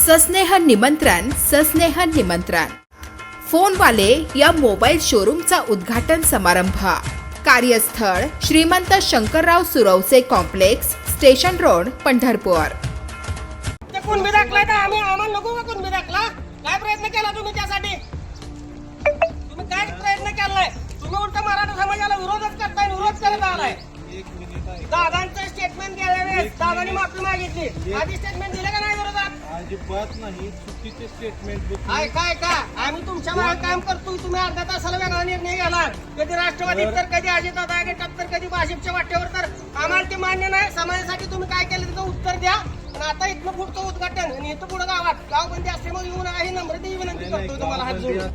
सस्नेह निमंत्रण सस्नेह निमंत्रण. फोनवाले या मोबाईल शोरूमचा उद्घाटन समारंभ. कार्यस्थळ Shrimant Shankarrao Survase complex station road Pandharpur. ते कुणबी दाखलाय का? आम्ही आम्हाला नको का कुणबी दाखला? काय प्रयत्न केला तुम्ही त्यासाठी? तुम्ही काय प्रयत्न केलाय? तुम्ही उलट मराठा समाजाला विरोधच करताय विरोध करत आलाय. दादांचं स्टेटमेंट गेल्या दादांनी माफी मागितली. आधी स्टेटमेंट दिलं का नाही विरोधात? अजिबात नाही. चुकीचे स्टेटमेंट काय काय का आम्ही तुमच्या मागे काम करतो तुम्ही अर्धा तासाला वेगळा निर्णय घ्याला कधी राष्ट्रवादीत तर कधी अजितदादा गटात तर कधी भाजपच्या वाटेवर तर आम्हाला ते मान्य नाही. समाजासाठी तुम्ही काय केलं त्याचं उत्तर द्या. आणि आता इथनं पुढचं उद्घाटन आणि इथं पुढं गावात. गावबंदी असल्यामुळे येऊन आहे. नम्रतेची विनंती करतो तुम्हाला. हात जोडून.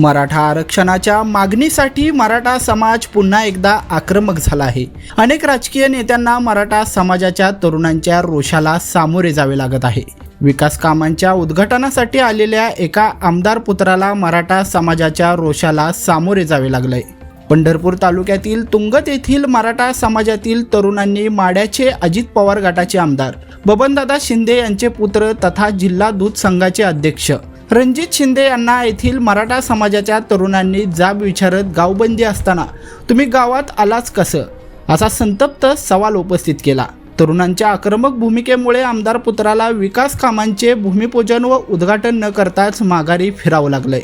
मराठा आरक्षणाच्या मागणीसाठी मराठा समाज पुन्हा एकदा आक्रमक झाला आहे. अनेक राजकीय नेत्यांना मराठा समाजाच्या तरुणांच्या रोषाला सामोरे जावे लागत आहे. विकास कामांच्या उद्घाटनासाठी आलेल्या एका आमदार पुत्राला मराठा समाजाच्या रोषाला सामोरे जावे लागले. पंढरपूर तालुक्यातील तुंगत येथील मराठा समाजातील तरुणांनी माड्याचे अजित पवार गटाचे आमदार बबनदादा शिंदे यांचे पुत्र तथा जिल्हा दूध संघाचे अध्यक्ष रणजित शिंदे यांना येथील मराठा समाजाच्या तरुणांनी जाब विचारत गावबंदी असताना तुम्ही गावात आलाच कसं? असा संतप्त सवाल उपस्थित केला. तरुणांच्या आक्रमक भूमिकेमुळे आमदार पुत्राला विकास कामांचे भूमिपूजन व उद्घाटन न करताच माघारी फिरावं लागलंय.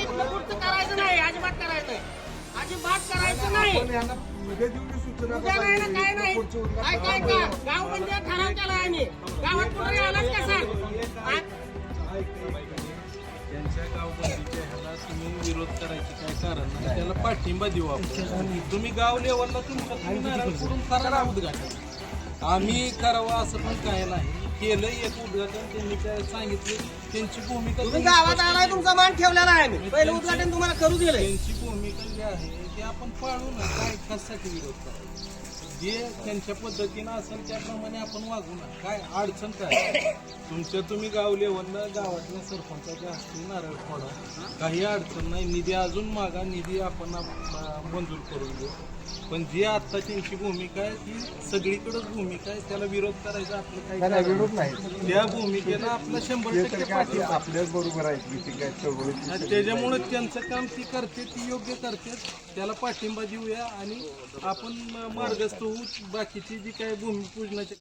करायचं नाही अजिबात करायचं नाही. अजिबात करायचं नाही. उद्या नाही ना काय नाही. काय काय का गाव म्हणजे ठराव केला आम्ही गावात कुठे आलाच त्यांच्या गावबंदीच्या ह्याला तुम्ही विरोध करायचे काय कारण? नाही त्याला पाठिंबा देऊ आपण. तुम्ही गाव लेवलला फोडून करा ना उद्घाटन. आम्ही करावं असं पण काय नाही. केलं एक उद्घाटन त्यांनी काय सांगितले त्यांची भूमिका तुम्ही तुम्ही गावात स्पष्ट आलाय तुमचा मान ठेवलेला आहे आम्ही पहिलं उद्घाटन तुम्हाला करू दिलंय. त्यांची भूमिका जी आहे ती आपण पाळू ना काय कशासाठी विरोध करायचा? जे त्यांच्या पद्धतीनं असेल त्याप्रमाणे आपण वागू ना काय अडचण काय? तुमच्या तुम्ही गाव लेवलला गावातल्या सरपंचाच्या हस्ते नारळ फोडा. काही अडचण नाही. निधी अजून मागा. निधी आपण अं, मंजूर करून देऊ पण जी आता त्यांची भूमिका आहे ती सगळीकडेच भूमिका आहे त्याला विरोध करायचा आपलं काही कारण नाही. त्या भूमिकेला आपला शंभर टक्के. आपल्याच बरोबर आहे त्याच्यामुळे त्यांचं काम ती करते ती योग्य करते त्याला पाठिंबा देऊया आणि आपण मार्गस्थ होऊ बाकीची जी काय भूमिपूजनाची